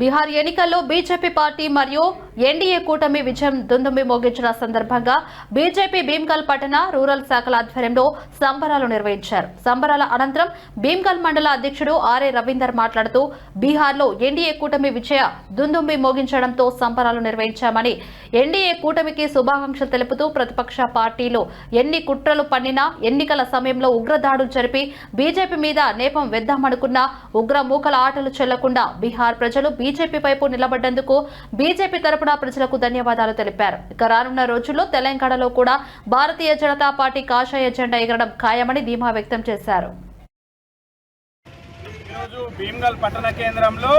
బీహార్ ఎన్నికల్లో BJP party మరియు NDA కూటమి విజయం దుందుమి మోగించిన సందర్భంగా బీజేపీ భీమ్గల్ పట్టణ రూరల్ శాఖల ఆధ్వర్యంలో సంబరాలు నిర్వహించారు. సంబరాల అనంతరం భీమ్గల్ మండల అధ్యక్షుడు ఆర్ఏ రవీందర్ మాట్లాడుతూ బీహార్లో ఎన్డీఏ కూటమి విజయ దుందుంబి మోగించడంతో సంబరాలు నిర్వహించామని ఎన్డీఏ కూటమికి శుభాకాంక్షలు తెలుపుతూ ప్రతిపక్ష పార్టీలు ఎన్ని కుట్రలు పన్నినా ఎన్నికల సమయంలో ఉగ్రదాడులు జరిపి బీజేపీ మీద నేపం వెద్దామనుకున్నా ఉగ్ర మూకల ఆటలు చెల్లకుండా బీహార్ ప్రజలు బీజేపీ వైపు నిలబడ్డందుకు బీజేపీ తరపున ప్రజలకు ధన్యవాదాలు తెలిపారు. ఇక రానున్న రోజుల్లో తెలంగాణలో కూడా భారతీయ జనతా పార్టీ కాషాయ జెండా ఎగరడం ఖాయమని ధీమా వ్యక్తం చేశారు. ఈరోజు భీమ్గల్ పట్టణ కేంద్రంలో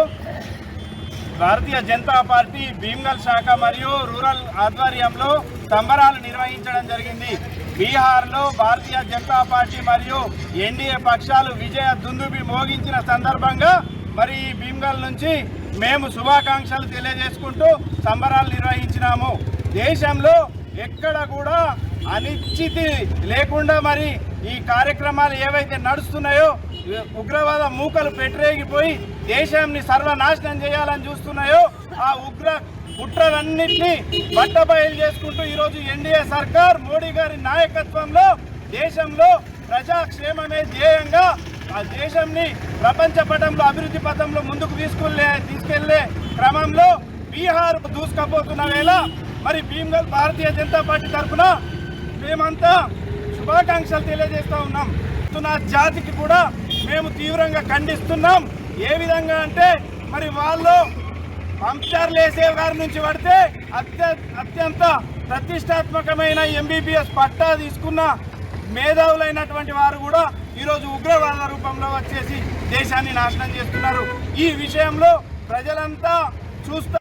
భారతీయ జనతా పార్టీ భీమ్గల్ శాఖ మరియు రూరల్ ఆధ్వర్యంలో సంబరాలు నిర్వహించడం జరిగింది. బీహార్లో భారతీయ జనతా పార్టీ మరియు ఎన్డీఏ పక్షాలు విజయ దుందుబి మోగించిన సందర్భంగా మరి ఈ భీమ్గల్ నుంచి మేము శుభాకాంక్షలు తెలియజేసుకుంటూ సంబరాలు నిర్వహించినాము. దేశంలో ఎక్కడ కూడా అనిశ్చితి లేకుండా మరి ఈ కార్యక్రమాలు ఏవైతే నడుస్తున్నాయో ఉగ్రవాద మూకలు పెట్టరేగిపోయి దేశాన్ని సర్వనాశనం చేయాలని చూస్తున్నాయో ఆ ఉగ్ర కుట్రలన్నింటినీ బట్టబయలు చేసుకుంటూ ఈరోజు ఎన్డీఏ సర్కార్ మోడీ గారి నాయకత్వంలో దేశంలో ప్రజాక్షేమమే ధ్యేయంగా ఆ దేశంని ప్రపంచ పటంలో అభివృద్ధి పథంలో ముందుకు తీసుకువెళ్ళే తీసుకెళ్ళే క్రమంలో బీహార్ దూసుకపోతున్న వేళ మరి భీమ్గల్ భారతీయ జనతా పార్టీ తరఫున మేమంతా శుభాకాంక్షలు తెలియజేస్తూ ఉన్నాం. నా జాతికి కూడా మేము తీవ్రంగా ఖండిస్తున్నాం. ఏ విధంగా అంటే మరి వాళ్ళు పంచర్లు వేసే గారి నుంచి పడితే అత్య అత్యంత ప్రతిష్టాత్మకమైన ఎంబీబీఎస్ పట్టా తీసుకున్న మేధావులైనటువంటి వారు కూడా ఈరోజు ఉగ్రవాద రూపంలో వచ్చేసి దేశాన్ని నాశనం చేస్తున్నారు. ఈ విషయంలో ప్రజలంతా చూస్తా